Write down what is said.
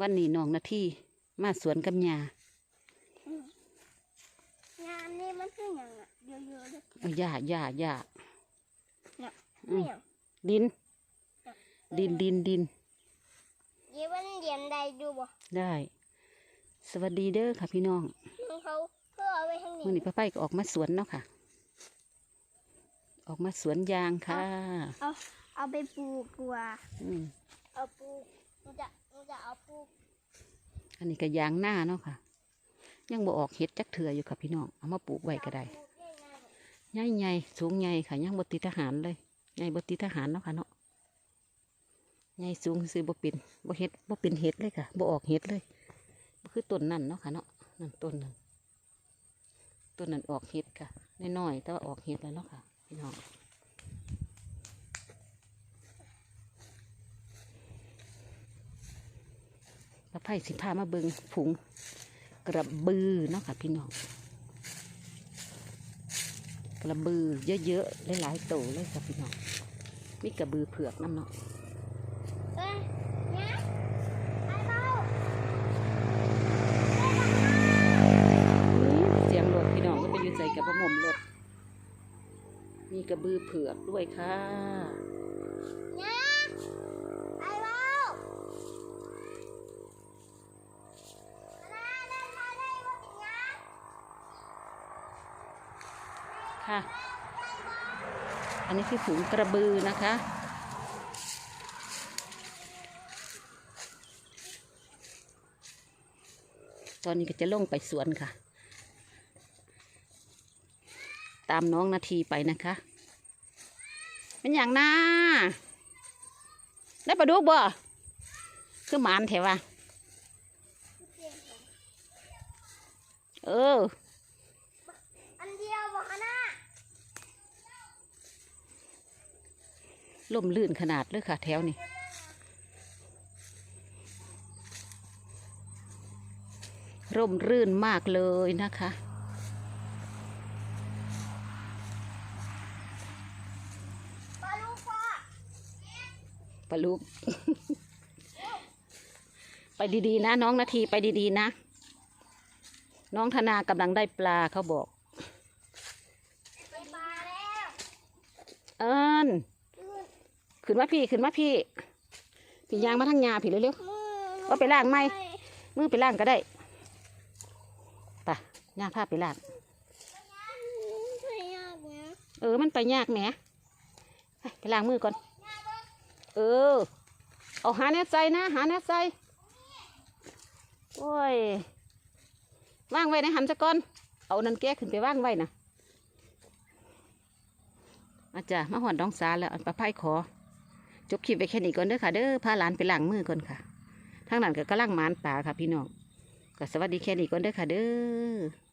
วันนี้น้องนาทีมาสวนกับยางานนี้มันคืออย่างอะเยอะๆเลยเอาหญ้าหญ้าหญ้าคืออย่างดิน ดินดินดินเยี่วันเรียนใดดูบ่ได้ สวัสดีเด้อค่ะพี่น้องของเขาเพื่อเอาไว้ทางมื่อนี้นี้ป้าไปก็ออกมาสวนเนาะค่ะ ออกมาสวนยางค่ะ เอาเอาไปปลูกกว่าอืมเอาปลูกมันจะมันจะเอาปลูก อั นนี้ก็ยางหน้าเนาะค่ะ ยังบ่ออกเห็ดจักเถื่ออยู่ค่ะพี่น้อง เอามาปลูกไว้ก็ได้ไงใหญ่ใหญ่สูงใหญ่ค่ะยังบ่ติทหารเลยใหญ่บ่ติทหารเนาะค่ะเนาะใหญ่สูงซื้อบ่เป็นบ่เห็ดบ่เป็นเห็ดเลยค่ะบ่ออกเห็ดเลยบ่คือต้นนั่นเนาะค่ะเนาะนั่นต้นนั้นต้นนั้นออกเห็ดค่ะน้อยๆแต่ว่าออกเห็ดแล้วเนาะค่ะพี่น้อง ประไผ่สิพามาเบิงผงกระบือเนาะค่ะพี่น้อง กระบือเยอะๆหลายๆโตเลยค่ะพี่น้องมีกระบือเผือกน้ำเนาะเอ้ยเนี่ยไอ้เบาเสียงรถพี่น้องก็ไปอยู่ใจกับประมมรถมีกระบือเผือกด้วยค่ะ ค่ะ อันนี้คือฝูงกระบือนะคะ ตอนนี้ก็จะลงไปสวนค่ะ ตามน้องนาทีไปนะคะ เป็นอย่างน่าได้ปลาดุกบ่คือหมานแถวะเออ อันเดียวบอกนะ ล่มลื่นขนาดเลยค่ะ แถวนี้ร่มรื่นมากเลยนะคะ ปลาลูกพ่อปลาลูก ไปดี ๆ นะ น้องนาทีไปดี ๆ นะ น้องธนากำลังได้ปลาเขาบอกไปปลาแล้วเอิญ ขึ้นมาพี่ขึ้นมาพี่พี่ยางมาทางยาพี่เร็วมือๆว่าไปล้างไหมมือไปล้างก็ได้ไปะย่างผ้าไปล้างไม่ยากนะเออมันไปยากแหมไปไปล้างมือก่อน เออ เอาหาแนวใจนะ หาแนวใจโอ้ยว่างไว้ในหันจะก่อน เอานันแก้ขึ้นไปว่างไว้นะอาจารย์มาหอดน้องสาแล้วอันประไพ่ขอ จบคลิปไปแค่นี้ก่อนเด้อค่ะ เด้อพาหลานไปล้างมือก่อนค่ะทางหลานก็กำลังหมานป่าค่ะพี่น้องก็สวัสดีแค่นี้ก่อนเด้อค่ะเด้อ